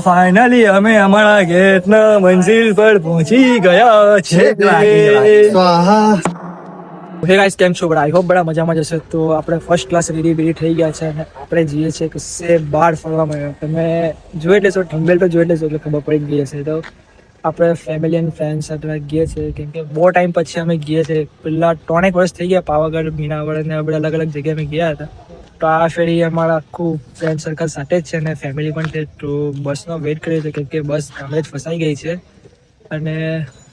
Finally અમે અમારા ગેટના મંજિલ પર પહોંચી ગયા છે. હે ગાઈસ કેમ છો? બડા આઈ હોપ બડા મજામાં જશે તો આપણે ફર્સ્ટ ક્લાસ રેડી બેડી થઈ ગયા છે અને આપણે જઈએ છીએ કશે બહાર ફરવા માટે. તમે જોઈ લેશો થંબેલ તો જોઈ લેશો એટલે ખબર પડી ગઈ હશે. તો આપણે ફેમિલી એન્ડ ફ્રેન્ડ સાથે ગઈએ છીએ. કેમ કે બહુ ટાઈમ પછી અમે ગયા છે પેલા ત્રણેક વર્ષ થઈ ગયા. પાવાગઢ મીનાવળ અને બધા અલગ અલગ જગ્યાએ અમે ગયા હતા. તો આ ફેરી અમારા આખું ફ્રેન્ડ સર્કલ સાથે જ છે અને ફેમિલી પણ છે, તો બસનો વેઇટ કરીએ છીએ કેમ કે બસ ગામડે જ ફસાઈ ગઈ છે. અને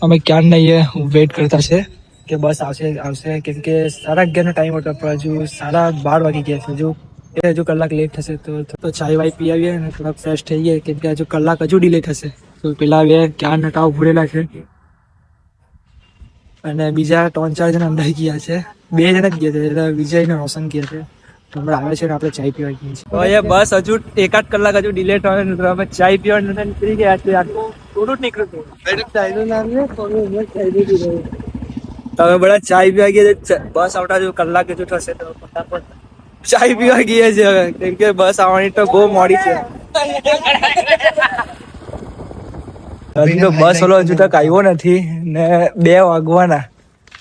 અમે ક્યાં નહીં વેઇટ કરતા છે કે બસ આવશે આવશે. કેમ કે સાડા અગિયારનો ટાઈમ હતો, પણ હજુ સાડા બાર વાગી ગયા છે. હજુ એ હજુ કલાક લેટ થશે, તો તો ચાય વાય પી આવીએ અને થોડાક ફ્રેશ થઈ ગયા કેમ કે હજુ કલાક હજુ ડિલે થશે. તો પેલા બે ક્યાં નટાવ ભૂલેલા છે. અને બીજા ત્રણ ચાર જણા અંદર ગયા છે. બે જણા જ ગયા છે, એટલે વિજય રોશન ગયા છે. હમણાં આવે છે ને આપણે ચાય પીવા ગઈએ છીએ. તો બસ હજુ એકાદ કલાક હજુ ડિલે થવાનું નથી અમે ચાય પીવા નથી નીકળી ગયા છે થોડું જ નીકળ્યું તમે બધા ચાય પીવા ગયા બસ આવતા જો કલાક હજુ થશે તો ફટાફટ ચાય પીવા ગયા છે હવે. કેમ કે બસ આવવાની તો બહુ મોડી છે. હજુ તો બસ ઓલો હજુ તક આવ્યો નથી ને બે વાગવાના.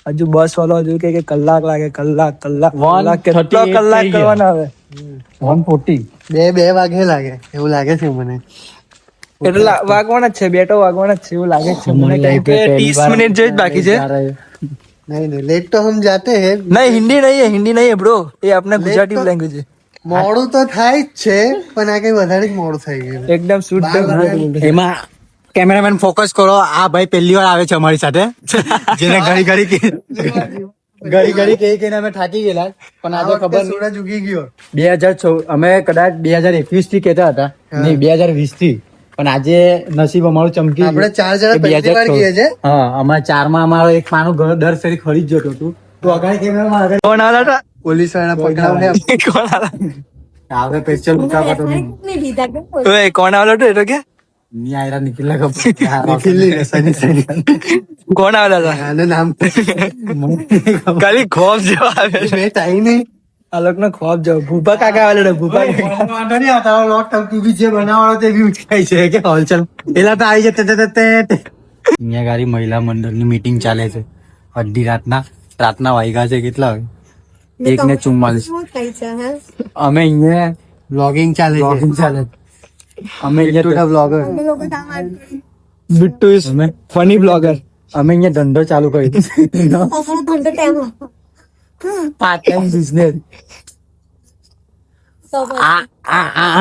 હજુ બસ વાળો હજુ કે કલાક લાગે કલાક કલાક કલાક કેટલો કલાક કરવાનો આવે વન ફોર્ટી બે બે વાગે લાગે એવું લાગે છે મને એટલે વાગવાના છે બેટો વાગવાના છે એવું લાગે છે મને કે ત્રીસ મિનિટ જેવી બાકી છે નહીં નહીં લેટ તો હમ જાતે હે નહીં હિન્દી નહીં હે હિન્દી નહીં હે બ્રો એ આપણે ગુજરાતી લેંગ્વેજ છે મોડું તો થાય જ છે પણ આ કઈ વધારે મોડું થઈ ગયું એકદમ શુદ્ધ એમાં કેમેરામેન ફોકસ કરો. આ ભાઈ પહેલી વાર આવે છે અમારી સાથે. જેને ઘડી ઘડી ઘડી ઘડી કહી કહીને અમે થાકી ગયેલા. પણ આજે ખબર સૂરજ ઉગી ગયો. બે હજાર અમે કદાચ બે હજાર એકવીસથી કેતા હતા નહીં બે હજાર વીસથી પણ આજે નસીબ અમારું ચમકી આપણે ચાર જણા પહેલી વાર કહીએ હા અમારા ચારમાં અમારો એક માનું ઘર દર ફેરી ખરી જ જતો હતું. તો અગાડી કેમેરામાં આગળ કોણ આવ્યા પોલીસવાળા પકડાવને કોણ આવ્યા આપણે પેસ્ટલ ઉતાવળ તો કોણ આવ્યો હતો એટલે કે? કોણ આવેલા નામ ખાલી ખોફ જેવા આવે આ લોકો ખોફ જાવ. ભૂપા કાકા આવેલા ભૂપા વાંધો નહીં આવતા બી જે બનાવવાનો તે બી ઉઠાય છે. કે પેલા તો આવી જતા તે તે. અહીંયા ગાડી મહિલા મંડળની મીટિંગ ચાલે છે. અડધી રાતના. રાતના વાગ્યા છે કેટલા એક ને ચુમ્માલીસ અમે અહીંયા બ્લોગિંગ ચાલે બ્લોગિંગ ચાલે છે. અમે બિટ્ટુ ઇઝ ફની બ્લોગર અમે અહીંયા ધંધો ચાલુ કરી પાર્ટ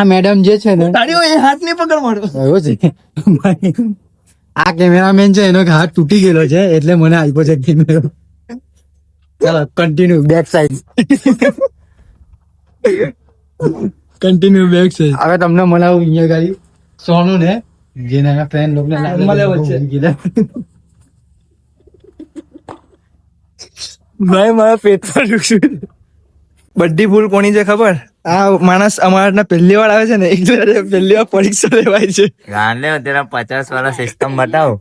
મેડમ જે છે ને હાથ ને પકડ મારો. છે. આ કેમેરામેન છે એનો હાથ તૂટી ગયેલો છે એટલે મને આપ્યો છે કેમેરો ચાલો continue back side continue bag છે. હવે તમને મળાવું અહીંયા ગાડી. સોનું ને જેના ફ્રેન્ડ લોકોને મળે ભાઈ મારા પેટમાં દુખ્યું બધી ભૂલ કોની છે ખબર? આ માણસ અમારા પહેલી વાર આવે છે ને એટલે પહેલી વાર પરીક્ષા લેવાય છે. ગાંડે તેરા પચાસ વાળા સિસ્ટમ બતાવો.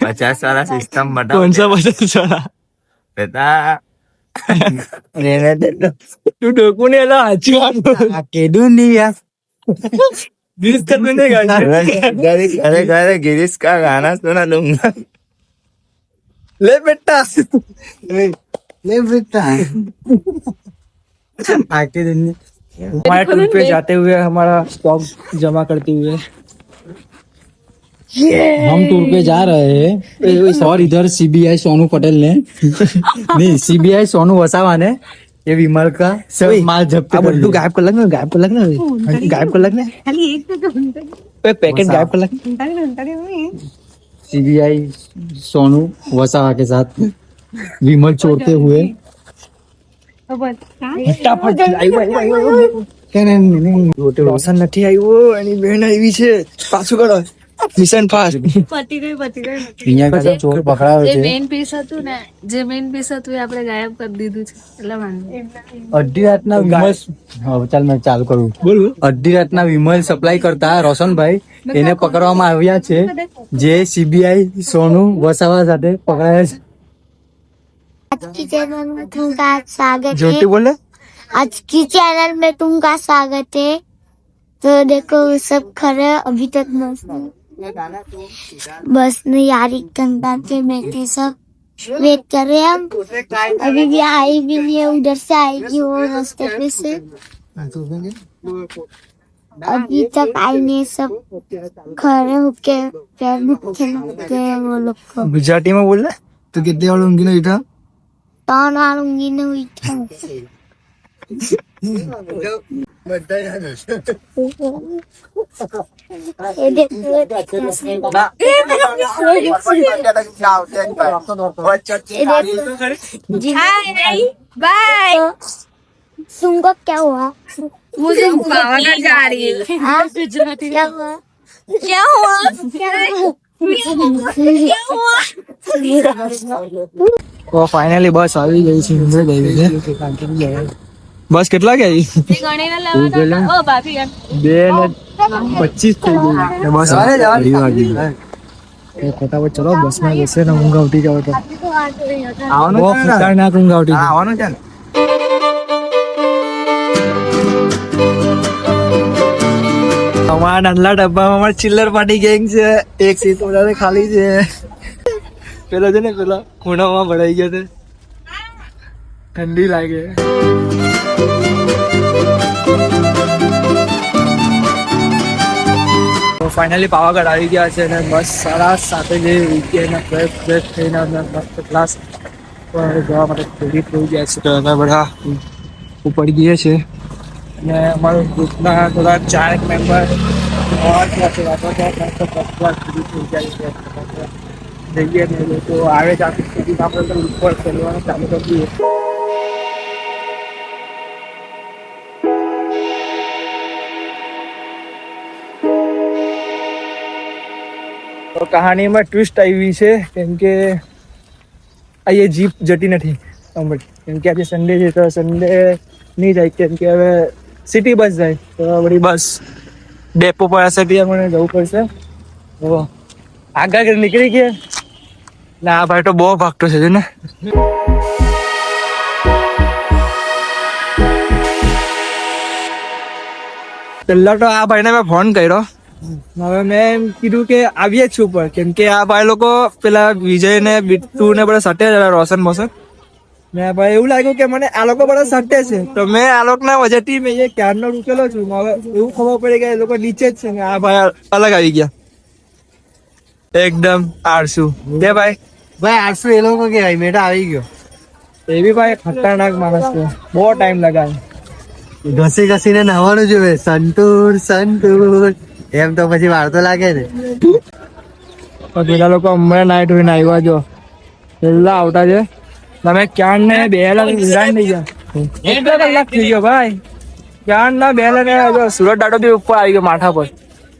પચાસ વાળા સિસ્ટમ બતાવો. કોણ પચાસ વાળા બેટા रहने दे दो તું ડોકું ને એલા હાચી વાત આ કેદું નહીં યાર ગીત કરતું નહીં ગાડી अरे अरे अरे गिरीश का गाना सुना दूंगा લે બેટા લે બેટા आके दिन हमारे टूर पे जाते हुए हमारा स्टॉक जमा करते हुए हम टूर पे जा रहे हैं और इधर सीबीआई सोनू पटेल ने नहीं सीबीआई सोनू वसावा ने ये विमल का सब माल जब्त આ कर બધું लिया ગાયબ કર લાગ ને ગાયબ કર લાગ ને ગાયબ કર લાગ ને પેકેટ ગાયબ કર લાગ सीबीआई सोनू वसावा के साथ विमल छोड़ते हुए ફટાફટ આવ્યો આવ્યો આવ્યો રોશન નથી આવ્યો એની બહેન આવી છે પાછું કરો મિશન ફાસ્ટ પતી ગઈ પતી ગઈ અહીંયા का ચોર પકડાયો જે છે મેઇન પીસ હતું ને જે મેઇન પીસ હતું એ આપણે ગાયબ કરી દીધું છે એટલે વાંધો નહીં. અડધી રાતના વિમલ હા, ચાલ મેં ચાલુ કરું બોલ અડધી રાતના વિમલ સપ્લાય કરતા રોશનભાઈ એને પકડવામાં આવ્યા છે જે સીબીઆઈ સોનુ વસાવા સાથે પકડાયા છે आज की चैनल में तुमका स्वागत है જ્યોતિ બોલે आज की चैनल में तुमका स्वागत है तो देखो सब खड़े हैं, अभी तक बस बस नहीं यार घंटा पे बैठे सब वेट कर रहे हैं हम। अभी भी आई भी नहीं है उधर से आएगी वो रास्ते पे से। अभी तक आई नहीं सब। खड़े होके पैर मुख्य लगते हैं वो लोग को। गुजराती में बोल रहे तो कितने और उंगली नहीं था तो और उंगली नहीं था हुई था ये देखो बाय तुमको क्या हुआ मुझे पावागढ़ जा रही है हाँ? क्या हुआ क्या हुआ क्या हुआ તો ફાઇનલી બસ આવી ગઈ છે મુંબઈ ગઈ છે બસ કેટલા ગઈ બે ને પચીસ થઈ ગઈ. બસ ફટાફટ ચલો બસમાં બેસે ને ઊંઘ આવતી જાવ તો. બહુ ખતરનાક ઊંઘ આવતી. આવવાનું છે અમારા નાનલા ડબ્બામાં અમારી ચિલ્લર પાર્ટી ગેંગ છે. એક સીટ વધારે ખાલી છે. પેલો છે ને પેલો ખૂણામાં ભરાઈ ગયો છે. ઠંડી લાગે. ફાઇનલી પાવાગઢ આવી ગયા છે અને બસ સાડા સાથે જે વીકેન્ડ ફ્રેશ ફ્રેશ થઈને અમે મસ્ત ક્લાસ જવા માટે રેડી થઈ ગયા છે. તો અમે બધા ઉપડી ગઈએ છે અને અમારું ગ્રુપના થોડા ચાર મેમ્બર જઈએ ને લોકો આવે છે આખી સુધી આપણે તો ઉપર ચડવાનું ચાલુ કરી તો કહાણીમાં ટ્વિસ્ટ આવી છે, કેમ કે અહીંયા જીપ જતી નથી. કેમ કે આજે સન્ડે છે, તો સન્ડે નહીં જાય, કેમ કે હવે સિટી બસ જાય, તો વળી બસ ડેપો ત્યાં મને જવું પડશે. તો આગળ નીકળી ગયા. ના આ ભાઈ તો બહુ ભાગતો છે ને પહેલાં તો આ ભાઈને મેં ફોન કર્યો. હવે મેં એમ કીધું કે આવીએ જ છું ઉપર કેમ કે આ ભાઈ લોકો પેલા વિજય ને બિટ્ટુ ને બધા સટે રોશન મોશન. મેં ભાઈ એવું લાગ્યું કે મને આ લોકો બધા સટે છે. તો મેં આ લોકોના વજહથી મેં ક્યાર ક્યારનો રૂકેલો છું. હવે એવું ખબર પડી કે એ લોકો નીચે જ છે ને આ ભાઈ અલગ આવી ગયા. એકદમ આળસુ. બે ભાઈ? ભાઈ આરસુ એ લોકો કે મેં તો આવી ગયો. એ બી ભાઈ ખતરનાક માણસ છે. બહુ ટાઈમ લગાવે ઘસી ઘસીને નાવાનું જોવે સંતુર સંતૂર. એમ તો પછી વાર તો લાગે ને. પેલા લોકો હમણાં નાઈટ હોય આવ્યા જો. પેલા આવતા છે તમે ક્યાં ને બે લાખ વિરાન નહીં ગયા. એક કલાક થઈ ગયો ભાઈ? ક્યાં ના બે લાખ સુરત દાડો બી ઉપર આવી ગયો માથા પર.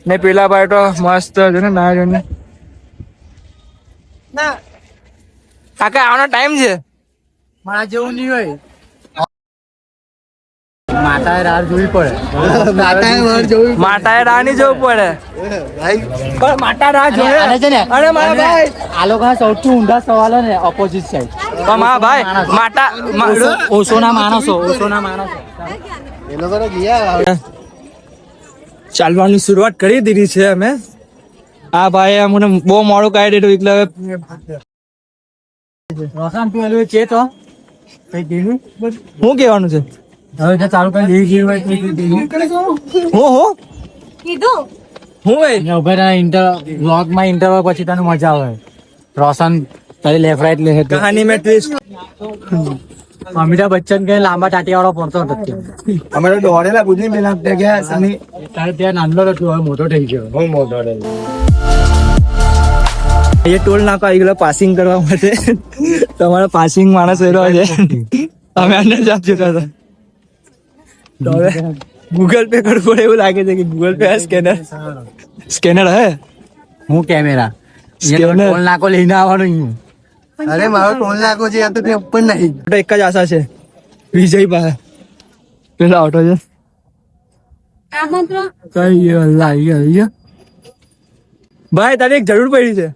ને પેલા ભાઈ તો મસ્ત છે ને ના. જોઈને કાકા આવવાનો ટાઈમ છે. મારા જેવું નહીં હોય. માતાએ રાહ જોવી પડે. માતાએ રાહ જોવી માતાએ રાહની જોવી પડે. ભાઈ. પણ માતા રાહ અને છે ને અરે મારા ભાઈ. આ લોકો સૌથી ઊંડા સવાલ ને ઓપોઝિટ સાઈડ પણ મારા ભાઈ માતા ઓસોના માણસો ઓસોના માણસો. એ લોકો તો ગયા ચાલવાની શરૂઆત કરી દીધી છે અમે. આ ભાઈ અમને બહુ મોડું કાઢી દીધું એટલે હવે રોશન તું એલું ચેત હો. કઈ કીધું? શું કહેવાનું છે? હવે જે ચાલુ કરી દીધી ગયું હોય તે હું હું. કીધું? હું એ? ઊભા રહ્યા ઇન્ટર બ્લોગમાં ઇન્ટરવ્યુ પછી તને મજા આવે. રોશન તારી લેફ્ટ રાઈટ લે કહાની મે ટ્વિસ્ટ અમિતાભ બચ્ચન કે લાંબા ટાટી વાળો પડતો હતો ત્યાં. અમે તો દોડેલા બુદ્ધિ પેલા ગયા સની તારે ત્યાં નાનલો હતો હવે મોટો થઈ ગયો. બહુ મોટો એ ટોલ નાકો આવી ગયો પાસિંગ કરવા માટે. તમારો પાસિંગ માણસ એરો છે. અમે આને જ આપજો હતા તો હવે ગૂગલ પે કરવું પડે એવું લાગે છે કે ગૂગલ પે સ્કેનર સ્કેનર હે? હું કેમેરા. સ્કેનર નાકો લઈને આવવાનું હું અરે મારો ટોલ નાખો છે તો ત્યાં ઉપર નહીં. તો એક જ આશા છે. વિજય પાસે. પેલા ઓટો છે. ભાઈ તારી એક જરૂર પડી છે.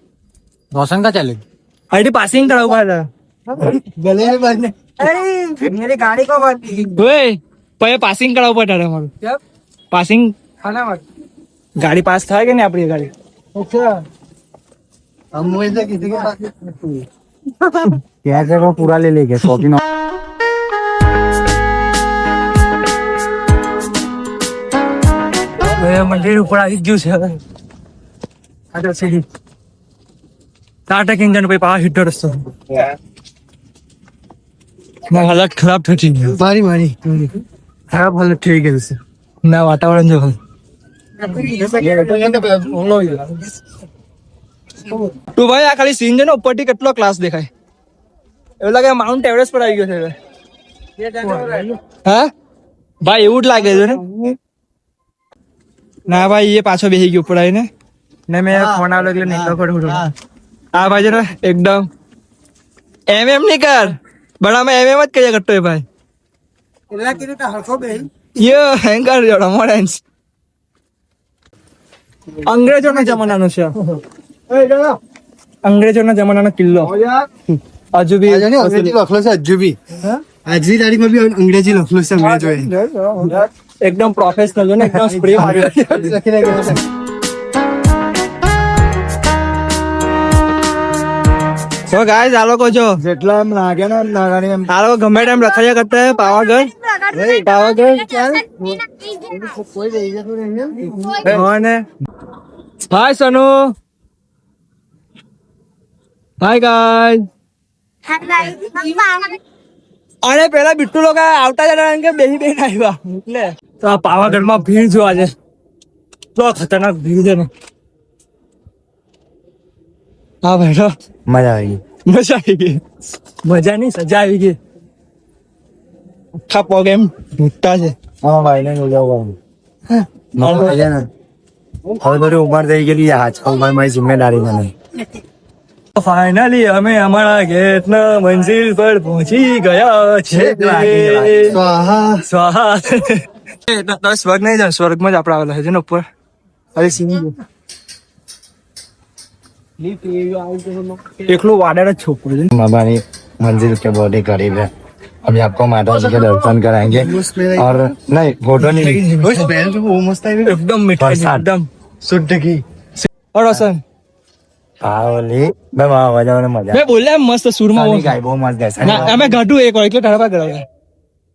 રોશન કા ચાલે? આઈડી પાસિંગ કરાવવું પડે ભલે બંને ઓય પછી પાસિંગ કરાવવું પડે અમારું. પાસિંગ ગાડી પાસ થાય કે નહીં આપણી ગાડી? પૂરા લઈ લે ગયા શોખીન મંદિર ઉપર આવી ગયું છે આગળ સીડી ટાટા કિંગન ભાઈ પા હિટ રસ્તો. મારી હાલત ખરાબ થઈ ગઈ. મારી મારી. ખરાબ ভালো ঠিক আছে। છે ના વાતાવરણ જો તું ભાઈ આ ખાલી સીન છે ને ઉપરથી કેટલો ક્લાસ દેખાય એવું લાગે માઉન્ટ એવરેસ્ટ પર આવી ગયો છે હા ભાઈ એવું જ લાગે છે ને ના ભાઈ એ પાછો બેસી ગયો ઉપર આવીને ને મેં ફોન આવ્યો એટલે નીકળો થોડો. આ ભાઈ છે ને એકદમ એમ એમ નહીં કર બરાબર એમ એમ જ કર્યા કરતો એ ભાઈ યો હેંગર જોડો મોડેન્સ અંગ્રેજોના જમાનાનો છે. અંગ્રેજોના જમાનાનો કિલ્લો. હજુ બી આજે ને અંગ્રેજી લખલો છે હજુ બી આજની તારીખમાં બી અંગ્રેજી લખલું છે અંગ્રેજોએ. એકદમ પ્રોફેશનલ છે ને એકદમ સ્પ્રે માર્યો સો ગાઈસ આ લોકો જો જેટલા એમ લાગે ને એમ નાગાની એમ આ લોકો ગમે તેમ રખાયા કરતા હે પાવાગઢ પાવાગઢ અને હાય સનુ હાય ગાઈસ અને પેલા બિટ્ટુ લોકો આવતા જતા એમ કે બેહી બેહી આવ્યા એટલે તો આ પાવાગઢમાં ભીડ જોવા છે તો ખતરનાક ભીડ છે ને હા ભાઈ તો મજા આવી મજા આવી ગઈ. મજા નહીં સજા આવી ગઈ. આખા પગ એમ છે. હા ભાઈ ને જોવાનું હવે થોડી ઉંમર થઈ ગયેલી આજ ઉંમર મારી જિમ્મેદારી મને ફાઇનલી અમે અમારા ગેટ ના મંજિલ પર પહોંચી ગયા છે સ્વાહા. સ્વાહા. સ્વર્ગ નહીં જાય સ્વર્ગમાં જ આપણે આવેલા છે ને ઉપર. અરે સિંહ એકલું વાડર જ છોકરો છે हमारी मंजिल के बहुत ही करीब है अभी आपको माता जी के दर्शन कराएंगे और नहीं फोटो नहीं સ્મેલ તો બહુ મસ્ત આવી એકદમ મીઠા છે, વરસાદ. એકદમ શુદ્ધ ઘી और रोशन हाँ बोली मैं वहाँ वजह मजा મેં બોલ્યા એમ મસ્ત સુરમાં सानी બોલ. गाय बहुत मस्त है ના અમે ગાઢું એક વાર એટલે ટાળવા કરાવ્યા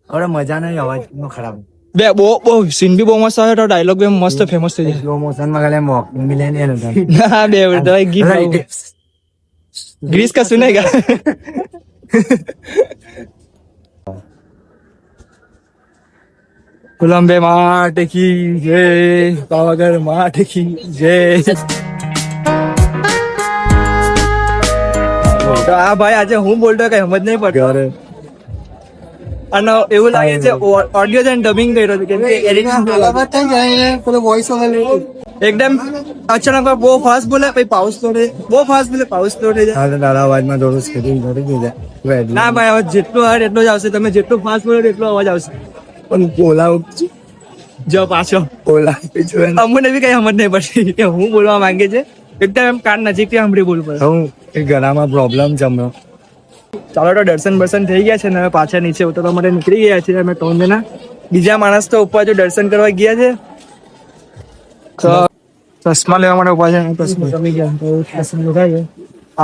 और मजा नहीं आवाज नो खराब બે બહુ બહુ સીન બી બહુ મસ્ત આવે તો ડાયલોગ બે મસ્ત ફેમસ થઈ જાય. સ્લો મોશનમાં ખાલી મોક મિલેનિયલ ના બે વર તો ગીત ગ્રીસ કા સુનેગા કોલંબે માટે કી જય પાવાગઢ માટે કી જય. તો આ ભાઈ આજે હું બોલતો કઈ સમજ નહીં પડતો. અને એવું લાગે છે ઓડિયો છે ડબિંગ કર્યો છે કેમ કે એકદમ અચાનક બહુ ફાસ્ટ બોલે પછી પાઉસ તોડે બહુ ફાસ્ટ બોલે પાઉસ તોડે છે. હા અવાજમાં થોડું સ્કેટિંગ કરી દીધું ના ભાઈ અવાજ જેટલો હાર્ડ એટલો જ આવશે. તમે જેટલો ફાસ્ટ બોલો એટલો અવાજ આવશે. પણ બોલા જો પાછો. બોલા અમને બી કઈ સમજ નહીં પડતી કે હું બોલવા માંગે છે. એકદમ એમ કાન નજીકથી સાંભળી બોલવું પડે. હું ગળામાં પ્રોબ્લેમ જમ્યો. ચાલો તો દર્શન બર્શન થઈ ગયા છે ને હવે પાછા નીચે ઉતરવા માટે નીકળી ગયા છે અમે ત્રણ જણા. બીજા માણસ તો ઉપર જો દર્શન કરવા ગયા છે. ચશ્મા લેવા માટે ઊભા છે ચશ્મા કમી ગયા. ચશ્મા લીધા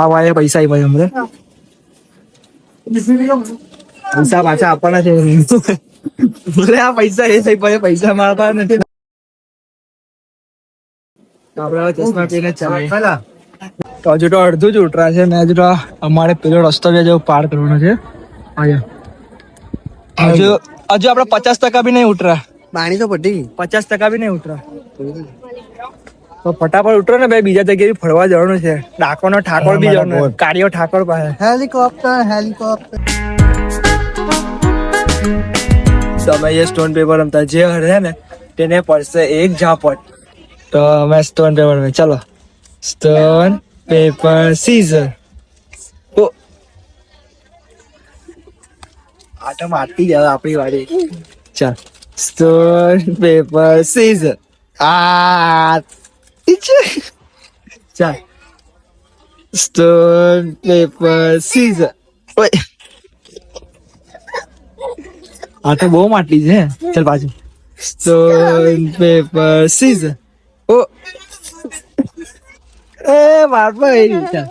આ વાય પૈસા આપ્યા છે અમને. પૈસા પાછા આપવાના છે. ભલે આ પૈસા એ થઈ પડે પૈસા મારા પાસે નથી આપડે ચશ્મા પહેરીને જ ચાલીએ તો હજુ તો અડધું જ ઉતરા છે ને હજુ તો અમારે પેલો રસ્તો બે જેવો પાર કરવાનો છે. અહીંયા હજુ હજુ આપણે પચાસ ટકા બી નહીં ઉતરા. પાણી તો પટી પચાસ ટકા બી નહીં ઉતરા. તો ફટાફટ ઉતરો ને ભાઈ બીજા જગ્યાએ ફરવા જવાનું છે. ડાકોનો ઠાકોર બી જવાનું. કાળિયો ઠાકોર પાસે. હેલિકોપ્ટર હેલિકોપ્ટર તમે જે સ્ટોન પેપર રમતા જે હરે ને તેને પડશે એક ઝાપટ. તો અમે સ્ટોન પેપર ચાલો. સ્ટોન પેપર સીઝર ઓ તો મારતી જાવ આપણી વાડી. ચાલ. સ્ટોન પેપર સીઝર આ ચાલ. સ્ટોન પેપર સીઝર ઓય. આ તો બહુ માટલી છે. ચાલ પાછું. સ્ટોન પેપર સીઝર ઓ. એ માર પર એ ચાલ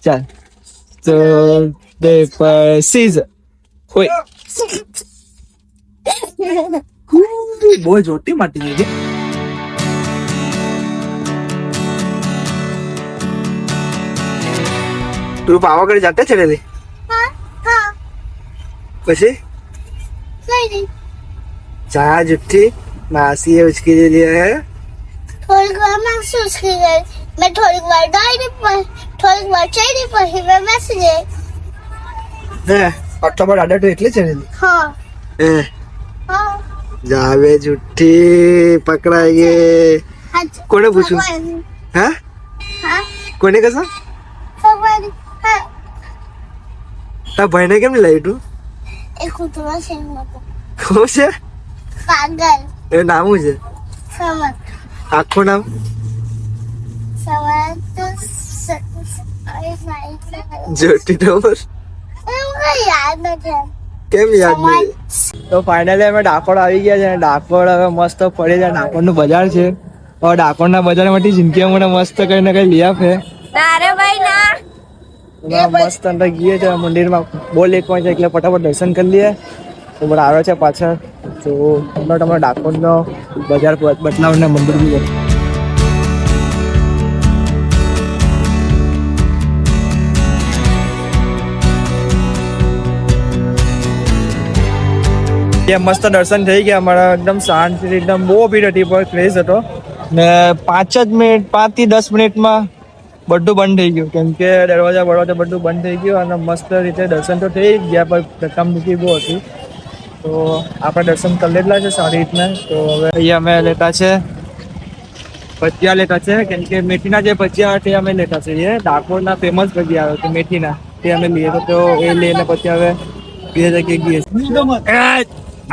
ચાલ સ્ટોન પેપર સીઝર ઓય બહુ જોતી માટી છે તું પાવાગઢ જાતે ચડેલી હા હા પછી કઈ નહીં ચા જુઠ્ઠી માસીએ ઉચકી દીધી હે થોડીક વારમાં શું થઈ ગઈ મેં થોડીક વાર પર થોડીક વાર ચડી પછી મેં બેસી ગઈ હે આટલા પર આડા તો એટલે ચડેલી હા. હે હા. જાવે જુઠ્ઠી પકડાઈ ગઈ હા કોને પૂછ્યું? હા? હા. કોને કસા તા હા. ભાઈને કેમ તું? એ કૂતરો છે મોટો છે? પાગલ એ નામ છે? સમત. આખું નામ? સવાર તો સ- સ- અરે મારી જ્યોતિ નંબર એમ કઈ યાદ નથી કેમ યાદ નહીં તો ફાઇનલી અમે ડાકોર આવી ગયા છે અને ડાકોર હવે મસ્ત પડે છે ડાકોરનું બજાર છે. હવે ડાકોરના બજારમાંથી જિંદગી મને મસ્ત કઈ ને કઈ લઈ આપે. તારે ભાઈ ના. મસ્ત અંદર ગઈએ છે મંદિરમાં માં બોલ એક છે એટલે ફટાફટ દર્શન કરી લઈએ. તો બધા આવે છે પાછળ. તો તમને તમારે ડાકોરનો બજાર બદલાવને મંદિર બી કે મસ્ત દર્શન થઈ ગયા. અમારા એકદમ શાંતિ એકદમ બહુ ભીડ હતી પણ ક્રેઝ હતો. ને પાંચ જ મિનિટ પાંચથી દસ મિનિટમાં બધું બંધ થઈ ગયું. કેમ કે દરવાજા બરવાજા બધું બંધ થઈ ગયું અને મસ્ત રીતે દર્શન તો થઈ ગયા પણ ધક્કામુક્કી બહુ હતી. તો આપણે દર્શન કરી લેટલા છે સારી રીતના. તો હવે અહીંયા અમે લેતા છે. ભજીયા લેતા છે. કેમ કે મેથીના જે ભજીયા તે અમે લેતા છે એ ડાકોરના ફેમસ ભજીયા આવે છે મેથીના. તે અમે લઈએ તો એ લઈને પછી હવે બીજા જગ્યાએ ગઈએ એ,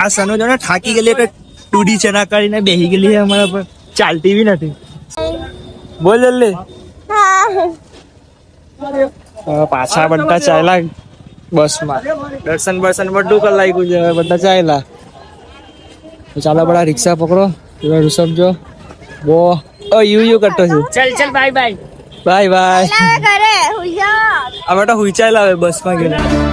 આ સનો જો થાકી ગયેલી એટલે ટૂડી ચના કરીને બેહી ગયેલી છે અમારા પર. ચાલતી બી નથી. બોલ જલ્દી. પાછા બધા ચાલ્યા બસમાં. દર્શન બર્શન બધું કરી લાગ્યું છે હવે બધા ચાલ્યા. તો ચાલો બધા રિક્ષા પકડો. પેલો ઋષભ જો. બો. ઓ યુ યુ કરતો છે. ચલ ચલ બાય બાય. Bye bye. અમે તો હુંચાયેલા હવે બસમાં ગયેલા